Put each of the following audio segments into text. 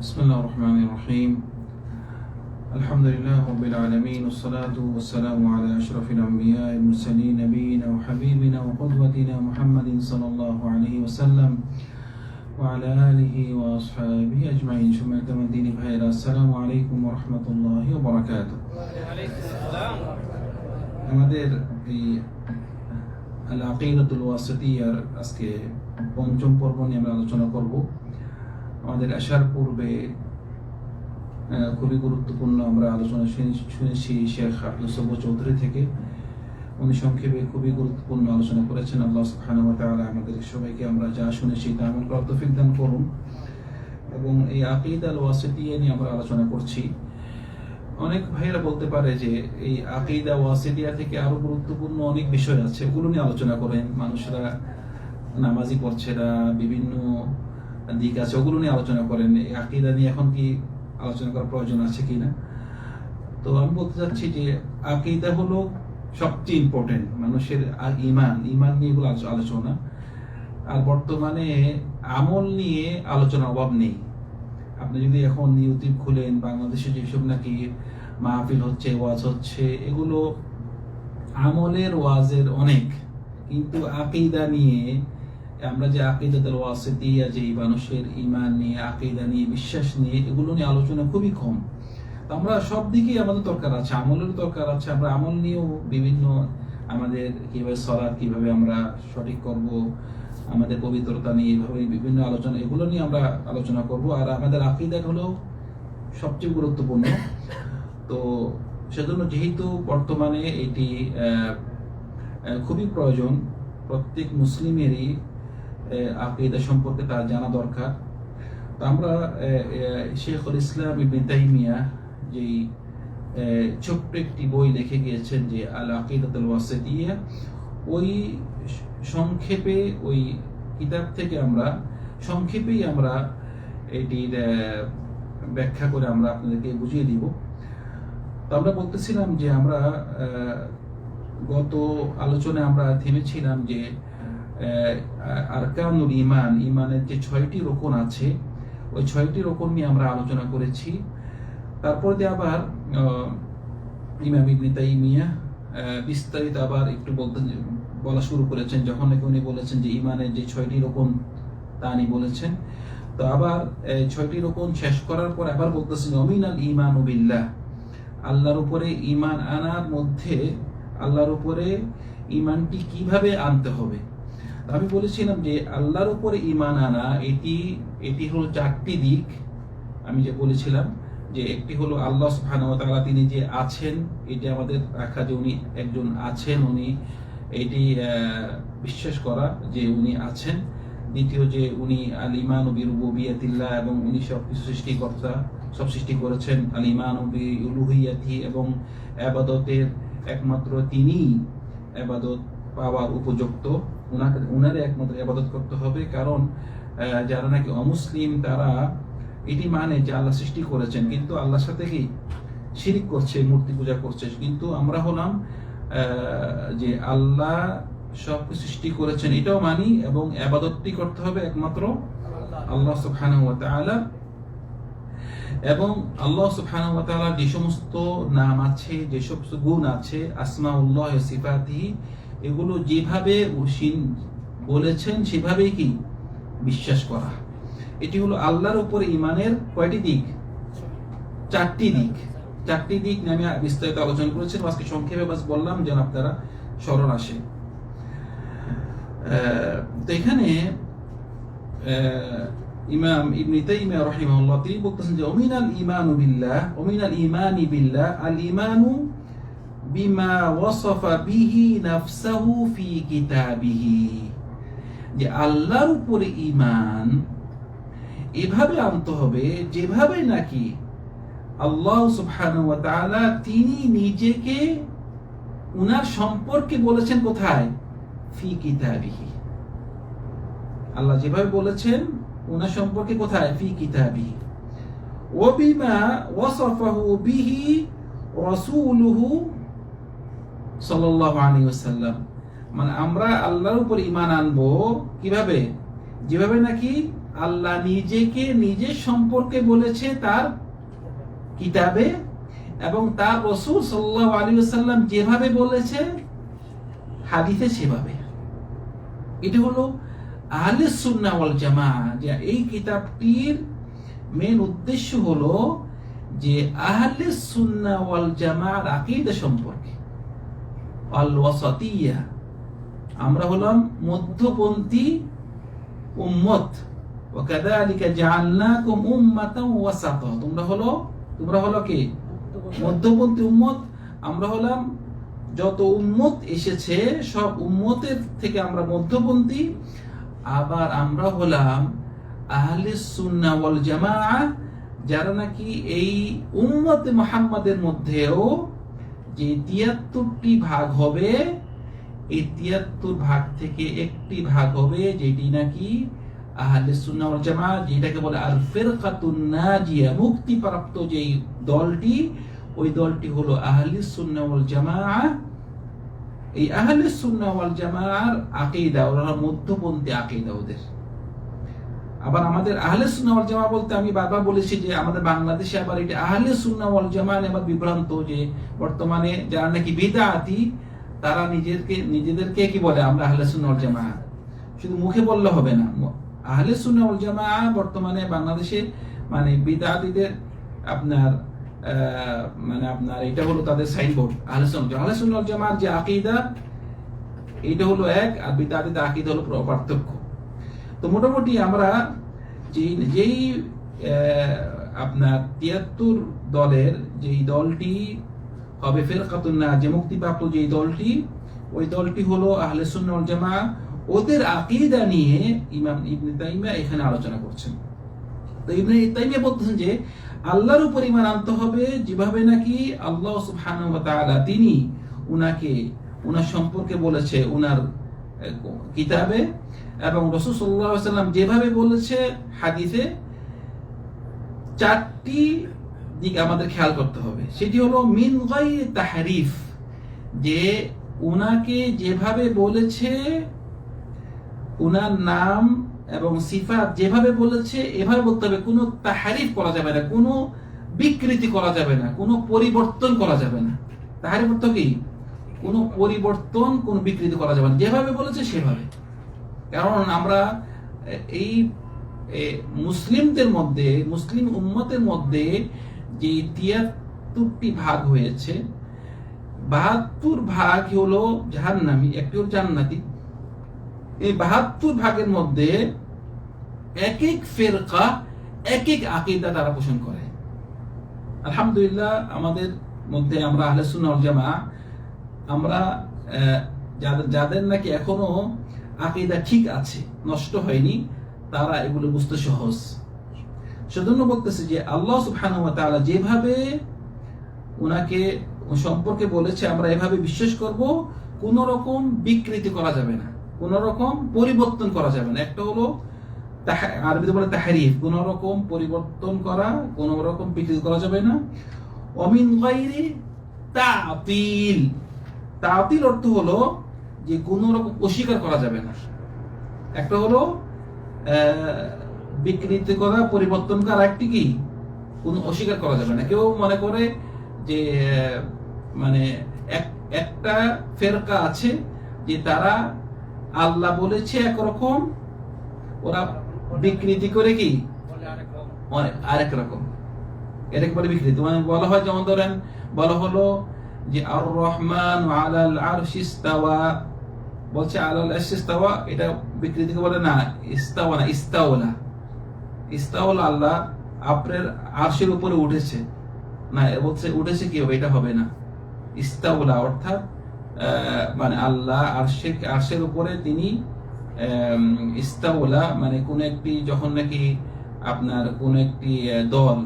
بسم الله الرحمن الرحيم الحمد لله رب العالمين والصلاة والسلام على أشرف الأنبياء المرسلين نبينا وحبيبنا وقدوتنا محمد صلى الله عليه وسلم وعلى آله وأصحابه أجمعين ثم الدين بخير السلام عليكم ورحمة الله وبركاته আমাদের এই আল আকিদাতুল ওয়াসিতিয়ার আজকে পঞ্চম পর্ব নিয়ে আমরা আলোচনা করব আমাদের আসার পূর্বে খুবই গুরুত্বপূর্ণ আমরা আলোচনা শুনে- শুনেছি শেখ আব্দুল সবু চৌধুরী থেকে। উনি সংক্ষেপে খুবই গুরুত্বপূর্ণ আলোচনা করেছেন। আল্লাহ ওয়া আমাদের সবাইকে আমরা যা শুনেছি তা আমল করার দান করুন। এবং এই আকিদা আল ওয়াসিতিয়া নিয়ে আমরা আলোচনা করছি। অনেক ভাইয়েরা বলতে পারে যে এই আকিদা ওয়াসিদিয়া থেকে আরও গুরুত্বপূর্ণ অনেক বিষয় আছে। ওগুলো নিয়ে আলোচনা করেন। মানুষরা নামাজি পড়ছেরা বিভিন্ন দিক আছে, ওগুলো নিয়ে আলোচনা করেন। আকিদা নিয়ে এখন কি আলোচনা করার প্রয়োজন আছে কিনা? তো আমি বলতে চাচ্ছি যে আকিদা হলো সবচেয়ে ইম্পর্টেন্ট মানুষের ইমান। ইমান নিয়ে এগুলো আলোচনা। আর বর্তমানে আমল নিয়ে আলোচনার অভাব নেই। আপনি যদি এখন ইউটিউব খুলেন, বাংলাদেশে যেসব নাকি মাহফিল হচ্ছে, ওয়াজ হচ্ছে, এগুলো আমলের ওয়াজের অনেক। কিন্তু আকিদা নিয়ে আমরা যে আকিদাতের ওয়াসিতিয়া, যে মানুষের ইমান নিয়ে, আকিদা নিয়ে, বিশ্বাস নিয়ে, এগুলো নিয়ে আলোচনা খুবই কম। আমরা সব দিকেই আমাদের দরকার আছে আমলের দরকার আছে। আমরা আমল নিয়েও বিভিন্ন আমাদের কীভাবে সলাদ কীভাবে আমরা সঠিক করব, আমাদের পবিত্রতা নিয়ে এইভাবে বিভিন্ন আলোচনা, এগুলো নিয়ে আমরা আলোচনা করব। আর আমাদের আকিদা হলো সবচেয়ে গুরুত্বপূর্ণ। তো সেজন্য যেহেতু বর্তমানে এটি খুবই প্রয়োজন, প্রত্যেক মুসলিমেরই আকিদা সম্পর্কে তার জানা দরকার। আমরা শেখুল ইসলাম ইবনে তাইমিয়া যেই ছোট্ট একটি বই লিখে গিয়েছেন যে আল আকিদাতুল ওয়াসিতিয়া, ওই সংক্ষেপে ওই কিতাব থেকে আমরা, সংক্ষেপেই আমরা এটির ব্যাখ্যা করে আমরা আপনাদেরকে বুঝিয়ে দিব। তো আমরা বলতেছিলাম যে আমরা গত আলোচনায় আমরা থেমেছিলাম যে আরকানুল ইমান ইমানের যে ছয়টি রোকন আছে, ওই ছয়টি রোকন নিয়ে আমরা আলোচনা করেছি। তারপর দিয়ে আবার ইমাম ইবনে তাইমিয়া বিস্তারিত আবার একটু বলতে বলা শুরু করেছেন, যখন নাকি উনি বলেছেন যে ইমানের যে ছয়টি রোকন, তা উনি বলেছেন। তো আবার ছয়টি রোকন শেষ করার পর আবার বলতেছেন অমিন আল ইমান বিল্লাহ। আল্লাহর উপরে ইমান আনার মধ্যে, আল্লাহর উপরে ইমানটি কীভাবে আনতে হবে? আমি বলেছিলাম যে আল্লাহর উপরে ইমান আনা, এটি এটি হলো চারটি দিক। আমি যে বলেছিলাম যে একটি হলো আল্লাহ সুবহানাহু ওয়া তিনি যে আছেন, এটি আমাদের রাখা যে উনি একজন আছেন, উনি এটি বিশ্বাস করা যে উনি আছেন। দ্বিতীয় যে উনি আল ইমান বি রুবুবিয়াতিল্লাহ এবং উনি সব কিছু সৃষ্টিকর্তা, সব সৃষ্টি করেছেন। আল ইমান উলুহিয়াতি এবং আবাদতের একমাত্র তিনিই আবাদত পাওয়ার উপযুক্ত। উনারে একমাত্র আবাদত করতে হবে। কারণ যারা নাকি অমুসলিম, তারা এটি মানে যে আল্লাহ সৃষ্টি করেছেন। কিন্তু আল্লাহর সাথে কি? শিরিক করছে, মূর্তি পূজা করছে। কিন্তু আমরা হলাম যে আল্লাহ সব সৃষ্টি করেছেন, এটাও মানি এবং আবাদতটি করতে হবে একমাত্র আল্লাহ সুবহানাহু এবং আল্লাহ সুবহানাহু যে সমস্ত নাম আছে, যে সমস্ত গুণ আছে, আসমাউল্লাহ ওয়া সিফাতিহি এগুলো যেভাবে উসিন বলেছেন, সেভাবেই কি বিশ্বাস করা এটি হলো আল্লাহর উপরে ইমানের কয়টি দিক? চারটি দিক। চারটি দিক নিয়ে আমি বিস্তারিত আলোচনা করেছিলাম আজকে সংক্ষেপে বাস বললাম, যেন আপনারা স্মরণ আসে তো এখানে ইমাম ইবনে তাইমিয়া রাহিমাহুল্লাহ তিনি বলতেছেন যে অমিনাল ইমানু বিল্লাহ অমিনাল ইমানি বিল্লাহ, আল ইমানু বিমা ওয়াসাফা বিহি নাফসাহু যে আল্লাহর উপরে ইমান এভাবে আনতে হবে, যেভাবে নাকি আল্লাহ সুবহানাহু ওয়া তাআলা তিনি নিজেকে উনার সম্পর্কে বলেছেন কোথায়? ফি কিতাবিহি। আল্লাহ যেভাবে বলেছেন, উনার সম্পর্কে কোথায়? ফি কিতাবিহি। ওবিমা ওয়াসাফাহু বিহি রাসূলুহু সাল্লাল্লাহু আলাইহি ওয়াসাল্লাম। মানে আমরা আল্লাহর উপর ঈমান আনব কীভাবে? যেভাবে নাকি আল্লাহ নিজেকে নিজের সম্পর্কে বলেছে তার কিতাবে এবং তার রসুল সাল্লাহ আলী সাল্লাম যেভাবে বলেছে, হাদিসে সেভাবে। এটা হলো আহলে ওয়াল জামা যে এই কিতাবটির মেন উদ্দেশ্য হলো যে আহলে সুন্নাহ ওয়াল জামার আকীদা সম্পর্কে। আল ওয়াসাতিয়া আমরা হলাম মধ্যপন্থী উম্মত। ওয়াকাযালিকা জাআলনাকুম উম্মাতাও ওয়াসাতা। তোমরা হলো তোমরা হলো কি? মধ্যপন্থী উম্মত। আমরা হলাম, যত উম্মত এসেছে, সব উম্মতের থেকে আমরা মধ্যপন্থী। আবার আমরা হলাম আহলে সুন্নাহ ওয়াল জামাআ যারা নাকি এই উম্মত মুহাম্মাদের মধ্যেও যে তিয়াত্তরটি ভাগ হবে, এই তিয়াত্তর ভাগ থেকে একটি ভাগ হবে যেটি নাকি আহলে সুন্নাহ জামাআ যেটাকে বলে আল ফিরকাতুন নাজিয়া, মুক্তিপ্রাপ্ত যেই দলটি, ওই দলটি হলো আহলে সুন্নাহ জামাআ এই আহলে সুন্নাহ ওয়াল জামাআর আকীদা, ওরা মধ্যপন্থী আকীদা ওদের। আবার আমাদের আহলে সুন্নাহ ওয়াল জামা বলতে আমি বারবার বলেছি যে আমাদের বাংলাদেশে আবার এটা আহলে সুন্নাহ ওয়াল জামা আবার বিভ্রান্ত যে বর্তমানে যারা নাকি বিদআতি তারা নিজেদেরকে নিজেদেরকে কি বলে আমরা আহলে সুন্নাহ ওয়াল জামা শুধু মুখে বললে হবে না। আহলে সুন্নাহ ওয়াল জামা বর্তমানে বাংলাদেশে মানে বিদআতিদের আপনার মানে আপনার এটা হলো তাদের সাইনবোর্ড আহলে সুন্নাহ আহলে সুন্নাহ ওয়াল জামার যে আকীদা, এটা হলো এক, আর বিদআতিদের আকীদা হলো পার্থক্য। মোটামুটি আমরা যেই আপনার তিয়াত্তর দলের যেই দলটি হবে ফেরকাতুন না যে মুক্তিপ্রাপ্ত যেই দলটি, ওই দলটি হলো আহলে সুন্নাহ জামা ওদের আকীদা নিয়ে ইমাম ইবনে তাইমিয়া এখানে আলোচনা করছেন। তো ইবনে তাইমিয়া বলতেছেন যে, আল্লাহর উপর ইমান আনতে হবে যেভাবে নাকি আল্লাহ সুবহানাহু তিনি উনাকে, উনার সম্পর্কে বলেছে, উনার কিতাবে এবং রসুল আলাইহি সাল্লাম যেভাবে বলেছে হাদিসে, চারটি দিক আমাদের খেয়াল করতে হবে। সেটি হলো, মিন গায়রি তাহরিফ, যে উনাকে যেভাবে বলেছে, উনার নাম এবং সিফাত যেভাবে বলেছে, এভাবে বলতে হবে। কোনো তাহারিফ করা যাবে না, কোনো বিকৃতি করা যাবে না, কোনো পরিবর্তন করা যাবে না। তাহারিফ অর্থ কি? কোনো পরিবর্তন, কোনো বিকৃতি করা যাবে না। যেভাবে বলেছে, সেভাবে। কারণ আমরা এই মুসলিমদের মধ্যে, মুসলিম উম্মতের মধ্যে যে তিয়াত্তরটি ভাগ হয়েছে, বাহাত্তর ভাগ হলো জাহান্নামি, একটি হলো জান্নাতি। এই বাহাত্তর ভাগের মধ্যে এক এক ফেরকা এক এক আকিদা তারা পোষণ করে। আলহামদুলিল্লাহ, আমাদের মধ্যে আমরা আহলে সুন্নাহ জামা আমরা যাদের যাদের নাকি এখনও আকিদা ঠিক আছে, নষ্ট হয়নি, তারা এগুলো বুঝতে সহজ। সেজন্য বলতেছে যে আল্লাহ সুবহানাহু তাআলা যেভাবে ওনাকে সম্পর্কে বলেছে, আমরা এভাবে বিশ্বাস করব, কোন রকম বিকৃতি করা যাবে না, কোন রকম পরিবর্তন করা যাবে না। একটা হলো আরবিতে বলে তাহারিফ, কোন রকম পরিবর্তন করা, কোন রকম বিকৃতি করা যাবে না। অমিন গায়রি তাতিল তাতিল অর্থ হলো যে কোনো রকম অস্বীকার করা যাবে না। একটা হলো বিকৃতি করা, পরিবর্তন করা একটি কি? কোন অস্বীকার করা যাবে না। কেউ মনে করে যে মানে এক- একটা ফেরকা আছে যে তারা আল্লাহ বলেছে একরকম, ওরা বিকৃতি করে কি? অনেক আরেক রকম। এটাকে বলে বিকৃতি। মানে বলা হয় যেমন ধরেন, বলা হলো যে আর রহমান আলাল ইস্তাওয়া বলছে আলাল আরশ ইস্তাওয়া এটা বিকৃতিকে বলে, না, ইস্তাওয়া না, ইস্তাওলা। ইস্তাওলা আল্লাহ আপনার আরশের উপরে উঠেছে। না বলছে, উঠেছে কি হবে এটা হবে না। ইস্তাওলা অর্থাৎ মানে আল্লাহ আরশের আরশের উপরে তিনি ইস্তাওলা মানে কোন একটি, যখন নাকি আপনার কোন একটি দল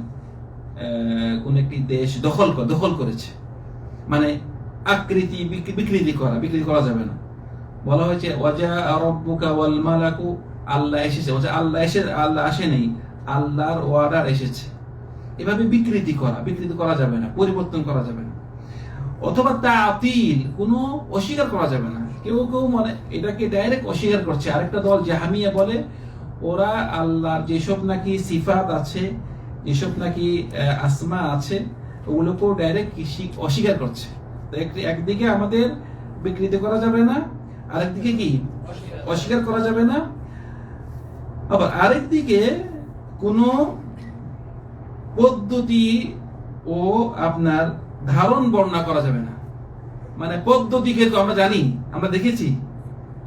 কোন একটি দেশ দখল দখল করেছে। মানে আকৃতি, বিক- বিকৃতি করা বিকৃতি করা যাবে না। বলা হয়েছে, ওয়াজা রব্বুকা ওয়াল মালাকু আল্লাহ এসেছে। আল্লাহ এসে, আল্লাহ আসে নেই, আল্লাহর ওয়ার্ডার এসেছে। এভাবে বিকৃতি করা বিকৃতি করা যাবে না, পরিবর্তন করা যাবে না। অথবা তা তাতিল, কোনো অস্বীকার করা যাবে না। কেউ কেউ মানে এটাকে ডাইরেক্ট অস্বীকার করছে। আরেকটা দল জাহামিয়া বলে, ওরা আল্লাহর যেসব নাকি সিফাত আছে, যেসব নাকি আসমা আছে, ওগুলোকেও ডাইরেক্ট অস্বীকার করছে। একদিকে আমাদের বিকৃতি করা যাবে না আরেকদিকে কি? অস্বীকার করা যাবে না? আবার আরেকদিকে কোনো পদ্ধতি ও আপনার ধারণ বর্ণনা করা যাবে না। মানে পদ্ধতিকে তো আমরা জানি, আমরা দেখেছি।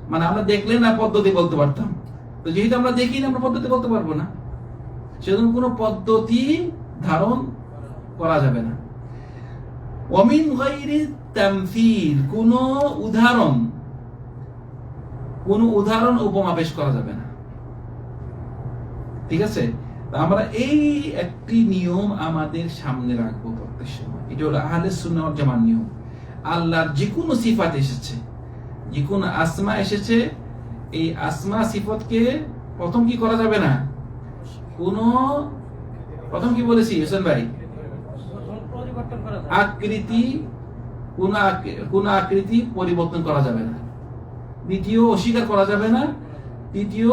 মানে আমরা দেখলে না পদ্ধতি বলতে পারতাম। তো যেহেতু আমরা দেখি না, আমরা পদ্ধতি বলতে পারব না। সেজন্য কোনো পদ্ধতি ধারণ করা যাবে না। অমিন গাইরি তামথিল কোন উদাহরণ কোন উদাহরণ উপমা পেশ করা যাবে না। ঠিক আছে? আমরা এই একটি নিয়ম আমাদের সামনে রাখব প্রত্যেক সময়। এটা হলো আহলে সুন্নাহ ওয়াল জামার নিয়ম। আল্লাহর যে কোনো সিফাত এসেছে যে কোনো আসমা এসেছে, এই আসমা সিফতকে প্রথম কি করা যাবে না? কোন প্রথম কি বলেছি, হোসেন ভাই? আকৃতি, কোন আক- কোন আকৃতি পরিবর্তন করা যাবে না। দ্বিতীয় অস্বীকার করা যাবে না। তৃতীয়,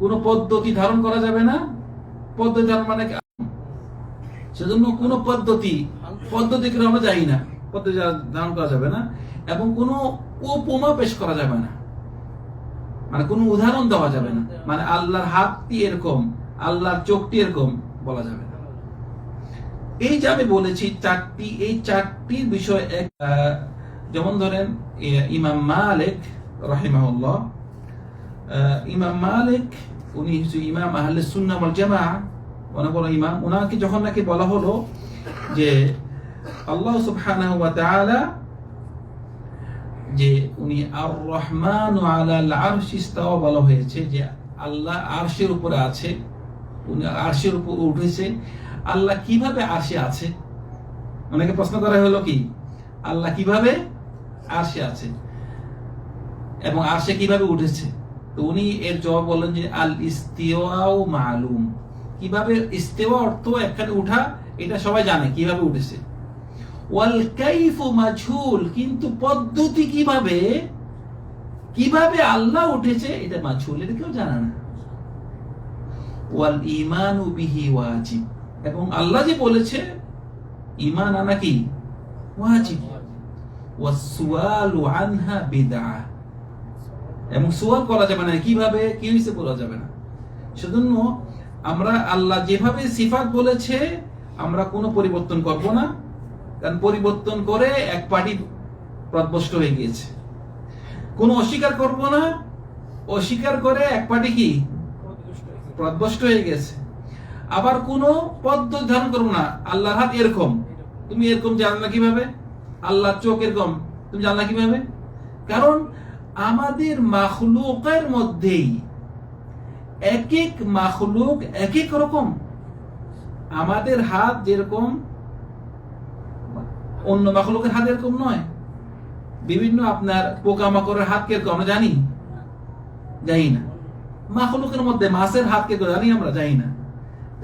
কোন পদ্ধতি ধারণ করা যাবে না। পদ্ধতি ধারণ মানে সেজন্য কোন পদ্ধতি পদ্ধতি করে আমরা যাই না। পদ্ধতি ধারণ করা যাবে না এবং কোন উপমা পেশ করা যাবে না। মানে কোন উদাহরণ দেওয়া যাবে না। মানে আল্লাহর হাতটি এরকম, আল্লাহর চোখটি এরকম বলা যাবে না। এই যে আমি বলেছি, চারটি, এই চারটির বিষয় এক যেমন ধরেন ইমাম মালিক রাহিমাহুল্লাহ ইমাম মালিক উনি হচ্ছে ইমাম আহলে সুন্নাহ ওয়াল জামাআহ অনেক বড় ইমাম ওনাকে যখন নাকি বলা হলো যে আল্লাহ সুবহানাহু ওয়া তাআলা যে উনি আর রহমান আলাল আরশ ইস্তাওয়া বলা হয়েছে যে আল্লাহ আরশের উপরে আছে, উনি আরশের উপর উঠেছে, আল্লাহ কীভাবে আরশে আছে? অনেকে প্রশ্ন করা হলো কি? আল্লাহ কীভাবে আরশে আছে এবং আরশে কীভাবে উঠেছে? তো উনি এর জবাব বললেন যে, আল ইস্তিওয়াও মালুম। কীভাবে ইস্তেওয়া অর্থ একখানে উঠা, এটা সবাই জানে কীভাবে উঠেছে। ওয়াল মাঝুল। কিন্তু পদ্ধতি কীভাবে কীভাবে আল্লাহ উঠেছে, এটা মাঝুল, এটা কেউ জানে না। ওয়াল ইমানু বিহি ওয়াজিব। এবং আল্লাহ যে বলেছে ইমান আনা কি? ওয়াজিব। ওয়াসুয়ালু আনহা বিদআ এবং সুয়াল করা যাবে না, কীভাবে, কি হইছে বলা যাবে না। সেজন্য আমরা আল্লাহ যেভাবে সিফাত বলেছে, আমরা কোনো পরিবর্তন করব না, কারণ পরিবর্তন করে এক পার্টি প্রদবষ্ট হয়ে গিয়েছে। কোনো অস্বীকার করব না, অস্বীকার করে এক পার্টি কি? প্রদবষ্ট হয়ে গেছে। আবার কোনো পদ্ধতি ধারণ করব না, আল্লাহর হাত এরকম। তুমি এরকম জানো না কীভাবে? আল্লাহর চোখ এরকম তুমি জানো না কীভাবে? কারণ আমাদের মাখলুকের মধ্যেই এক এক মাখলুক এক এক রকম। আমাদের হাত যেরকম, অন্য মাখলুকের হাত এরকম নয়। বিভিন্ন আপনার পোকামাকড়ের হাত কীরকম আমরা জানি? জানি না। মাখলুকের মধ্যে মাছের হাত কে জানি আমরা? জানি না।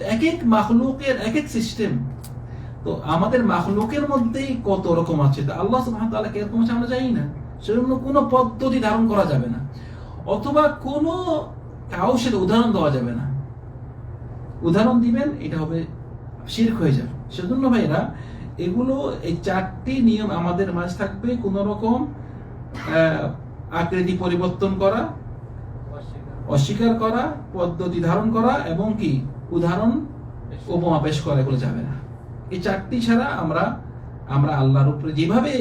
এক এক মাখলুকের এক এক সিস্টেম তো আমাদের মাখলুকের মধ্যেই কত রকম আছে, তা আল্লাহ সুবহানাহু ওয়া তাআলা কীরকম আছে আমরা জানি না। সেজন্য কোনো পদ্ধতি ধারণ করা যাবে না। অথবা কোনো কাউ সেটা উদাহরণ দেওয়া যাবে না। উদাহরণ দিবেন, এটা হবে শিরক হয়ে যাবে। সেজন্য ভাইরা এগুলো এই চারটি নিয়ম আমাদের মাঝে থাকবে কোন রকম আকৃতি পরিবর্তন করা, অস্বীকার করা, পদ্ধতি ধারণ করা এবং কি? উদাহরণ উপমা পেশ করা, এগুলো যাবে না। এই চারটি ছাড়া আমরা আমরা আল্লাহর উপরে যেভাবে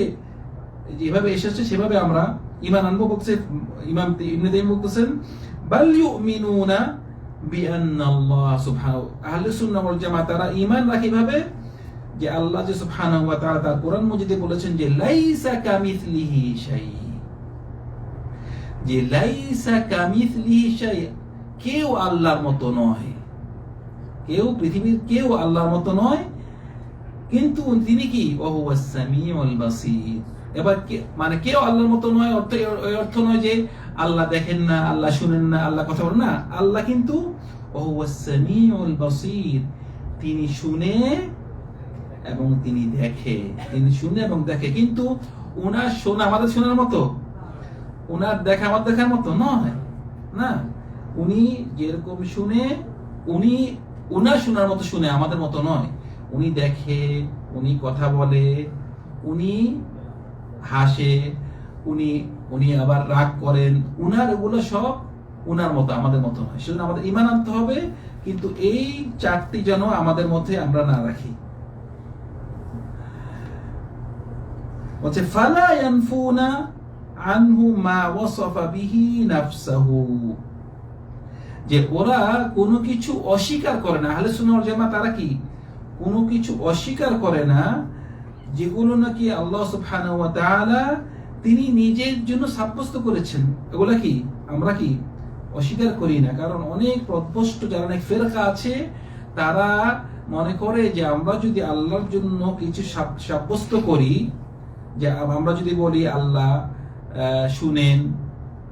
যেভাবে এসেছে, সেভাবে আমরা ইমান আনব বলছে ইমাম বলতেছেন, বাল ইউমিনুনা বিআন্না আল্লাহ সুবহানাহু আহলে সুন্নাহ ওয়াল ভাবে যে আল্লাহ যে সুবহানাহু ওয়া তাআলা তার কোরআন মজিদে বলেছেন যে, লাইসা কামিথলিহি শাই যে লাইসা কামিথলিহি শাই কেউ আল্লাহর মতো নয়। কেউ পৃথিবীর, কেউ আল্লাহর মতো নয় কিন্তু তিনি কি? এবার মানে কেউ আল্লাহর মতো নয়, অর্থ এই অর্থ নয় যে আল্লাহ দেখেন না, আল্লাহ শুনেন না, আল্লাহ কথা বলেন না। আল্লাহ কিন্তু তিনি শুনে এবং তিনি দেখে। তিনি শুনে এবং দেখে। কিন্তু ওনার শোনা আমাদের শোনার মতো? ওনার দেখা আমার দেখার মতো? নয়। না। উনি যেরকম শুনে, উনি উনার শোনার মতো শুনে আমাদের মতো নয়। উনি দেখে, উনি কথা বলে, উনি হাসে, উনি উনি আবার রাগ করেন। উনার এগুলো সব উনার মতো, আমাদের মতো নয়। সেজন্য আমাদের ইমান আনতে হবে, কিন্তু এই চারটি যেন আমাদের মধ্যে আমরা না রাখি। বলছে, ফালা ইয়ানফুনা আনহু মা ওয়াসাফা বিহি নাফসাহু। যে ওরা কোনো কিছু অস্বীকার করে না। আহলে সুন্নাহ ওয়াল তারা কি? কোনো কিছু অস্বীকার করে না, যেগুলো নাকি আল্লাহ তাআলা তিনি নিজের জন্য সাব্যস্ত করেছেন। এগুলা কি? আমরা কি অস্বীকার করি না? কারণ অনেক প্রদ্ভষ্ট যারা অনেক ফেরকা আছে, তারা মনে করে যে আমরা যদি আল্লাহর জন্য কিছু সাব্যস্ত করি, যে আমরা যদি বলি আল্লাহ শুনেন,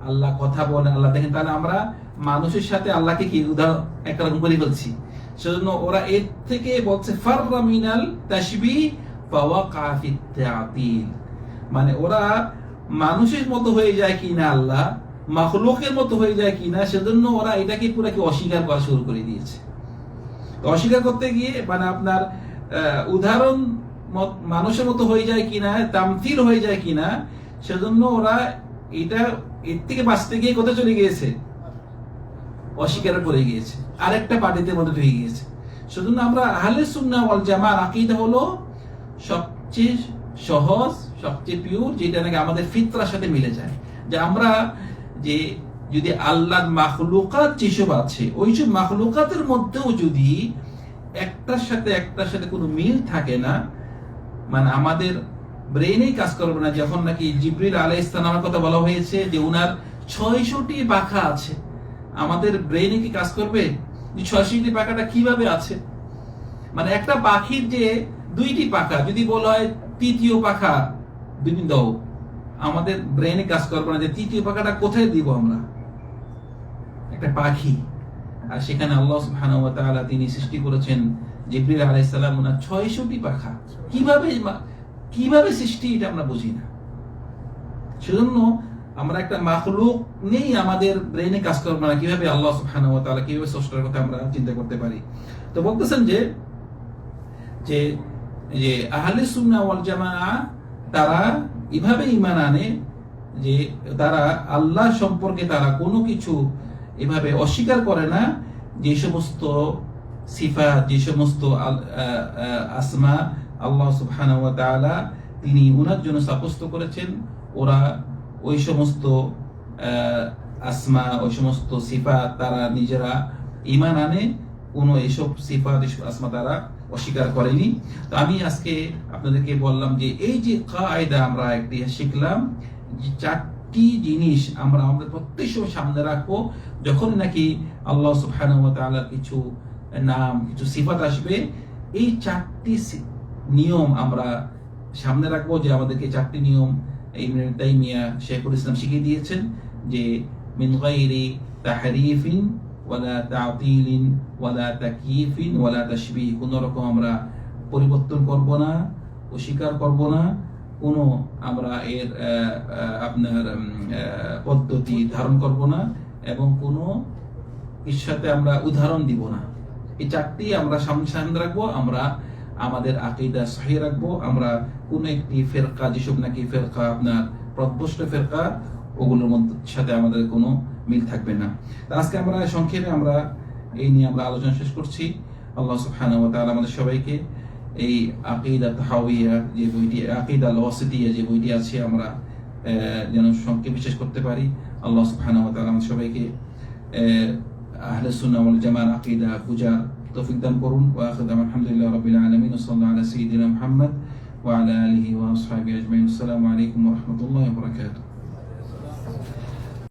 আল্লাহ কথা বলেন, আল্লাহ দেখেন, তাহলে আমরা মানুষের সাথে আল্লাহকে কি উদাহরণ একরকম করে বলছি। সেজন্য ওরা এর থেকে বলছে, ফাররা মিনাল তাসবি তাতিল। মানে ওরা মানুষের মতো হয়ে যায় কিনা আল্লাহ, মাখলুকের মতো হয়ে যায় কিনা, সেজন্য ওরা এটাকে পুরো কি অস্বীকার করা শুরু করে দিয়েছে। অস্বীকার করতে গিয়ে মানে আপনার উদাহরণ মানুষের মতো হয়ে যায় কিনা তামথিল হয়ে যায় কিনা, সেজন্য ওরা এটা এর থেকে বাঁচতে গিয়ে কোথায় চলে গিয়েছে? অস্বীকার করে গিয়েছে। আরেকটা পার্টিতে মধ্যে ঢুকে গিয়েছে। সেজন্য আমরা আহলে সুন্নাহ ওয়াল জামার আকীদা হলো সবচেয়ে সহজ, সবচেয়ে পিওর যেটা নাকি আমাদের ফিতরার সাথে মিলে যায়। যে আমরা যে যদি আল্লাহর মাখলুকাত যেসব আছে, ওইসব মাখলুকাতের মধ্যেও যদি একটার সাথে একটার সাথে কোনো মিল থাকে না মানে আমাদের ব্রেনেই কাজ করবে না। যখন নাকি জিব্রিল আলাই ইসলামের কথা বলা হয়েছে যে উনার ছয়শটি পাখা আছে আমাদের ব্রেনে কি কাজ করবে? ছয়শটি পাখাটা কীভাবে আছে? মানে একটা পাখির যে দুইটি পাখা, যদি বলা হয় তৃতীয় পাখা দুদিন দাও, আমাদের ব্রেনে কাজ করবে না যে তৃতীয় পাখাটা কোথায় দিব আমরা? একটা পাখি। আর সেখানে আল্লাহ তাআলা তিনি সৃষ্টি করেছেন জিবরিল আলাইহিস সালাম ওনার 600টি পাখা। কীভাবে কীভাবে সৃষ্টি এটা আমরা বুঝি না। সেজন্য আমরা একটা মাখলুক নেই আমাদের ব্রেনে কাজ করবে না। কীভাবে আল্লাহ সুবহানাহু ওয়া তাআলা, কীভাবে স্রষ্টার কথা আমরা চিন্তা করতে পারি? তো বলতেছেন যে যে যে আহলে সুন্নাহ ওয়াল জামাআ, তারা এভাবে ইমান আনে যে তারা আল্লাহ সম্পর্কে তারা কোনো কিছু এভাবে অস্বীকার করে না। যে সমস্ত সিফা যে সমস্ত আসমা আল্লাহ সুবহানাহু তিনি ওনার জন্য সাব্যস্ত করেছেন। ওরা ওই সমস্ত আসমা, ওই সমস্ত সিফা তারা নিজেরা ইমান আনে, কোনো এসব সিফা আসমা তারা অস্বীকার করেনি। তো আমি আজকে আপনাদেরকে বললাম যে এই যে কায়দা আমরা একটি শিখলাম চারটি জিনিস আমরা আমাদের প্রত্যেক সময় সামনে রাখব, যখন নাকি আল্লাহ ওয়া কিছু নাম, কিছু সিফাত আসবে, এই চারটি নিয়ম আমরা সামনে রাখব যে আমাদেরকে চারটি নিয়ম ইবনে তাইমিয়া শেখুল ইসলাম শিখিয়ে দিয়েছেন যে, মিন গায়রি তাহরিফিন ওয়ালা তাতিলিন ওয়ালা তাকয়িফিন ওয়ালা তাশবিহ। কোন রকম আমরা পরিবর্তন করব না অস্বীকার করব না। কোনো আমরা এর আপনার পদ্ধতি ধারণ করব না এবং কোনো সাথে আমরা উদাহরণ দিব না। এই চারটি আমরা সামনে রাখব। আমরা আমাদের আকিদা সহি রাখব। আমরা কোন একটি ফেরকা যেসব নাকি ফেরকা আপনার প্রদ্ভষ্ট ফেরকা ওগুলোর মধ্যে সাথে আমাদের কোনো মিল থাকবে না। আজকে আমরা সংক্ষেপে আমরা এই নিয়ে আমরা আলোচনা শেষ করছি। আল্লাহ ওয়া আমাদের সবাইকে এই আকিদা তাহাউইয়া যে বইটি আকিদা লওয়াসিতিয়া যে বইটি আছে আমরা যেন সংক্ষেপে শেষ করতে পারি। আল্লাহ ওয়া আমাদের সবাইকে আহ, আহলে সুন্নাহ ওয়াল জামার আকিদা বুঝার তৌফিক দান করুন ওয়া আখিরু দাওয়ানা আলহামদুলিল্লাহি রাব্বিল আলামিন ওয়া সাল্লাল্লাহু আলা সাইয়্যিদিনা মুহাম্মদ ওয়া আলা আলিহি ওয়া আসহাবিহি আজমাইন আসসালামু আলাইকুম